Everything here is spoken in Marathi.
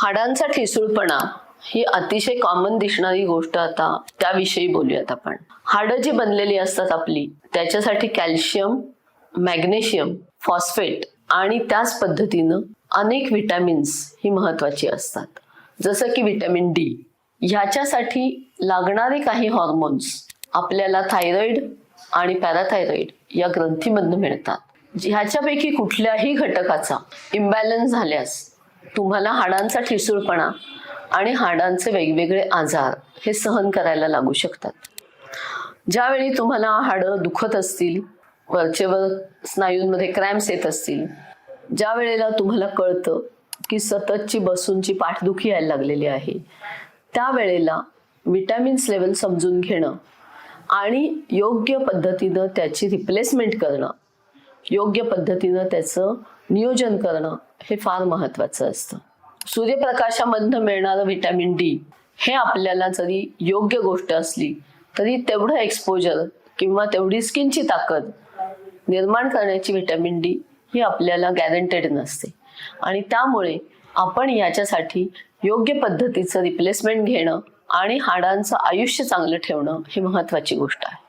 हाडांचा ठिसूळपणा ही अतिशय कॉमन दिसणारी गोष्ट आता त्याविषयी बोलूयात आपण. हाडं जी बनलेली असतात आपली त्याच्यासाठी कॅल्शियम मॅग्नेशियम फॉस्फेट आणि त्याच पद्धतीनं अनेक विटॅमिन्स ही महत्वाची असतात. जसं की विटॅमिन डी ह्याच्यासाठी लागणारे काही हॉर्मोन्स आपल्याला थायरॉइड आणि पॅराथायरॉइड या ग्रंथीमधनं मिळतात. ह्याच्यापैकी कुठल्याही घटकाचा इम्बॅलन्स झाल्यास तुम्हाला हाडांचा ठिसूळपणा आणि हाडांचे वेगवेगळे आजार हे सहन करायला लागू शकतात. ज्यावेळी तुम्हाला हाडं दुखत असतील वरचेवर स्नायूंमध्ये क्रॅम्प्स येत असतील ज्या वेळेला तुम्हाला कळतं की सततची बसूनची पाठदुखी यायला लागलेली आहे त्यावेळेला विटॅमिन्स लेवल समजून घेणं आणि योग्य पद्धतीनं त्याची रिप्लेसमेंट करणं योग्य पद्धतीनं त्याचं नियोजन करणं हे फार महत्वाचं असतं. सूर्यप्रकाशामधनं मिळणारं व्हिटॅमिन डी हे आपल्याला जरी योग्य गोष्ट असली तरी तेवढं एक्सपोजर किंवा तेवढी स्किनची ताकद निर्माण करण्याची व्हिटॅमिन डी ही आपल्याला गॅरंटेड नसते. आणि त्यामुळे आपण याच्यासाठी योग्य पद्धतीचं रिप्लेसमेंट घेणं आणि हाडांचं आयुष्य चांगलं ठेवणं ही महत्वाची गोष्ट आहे.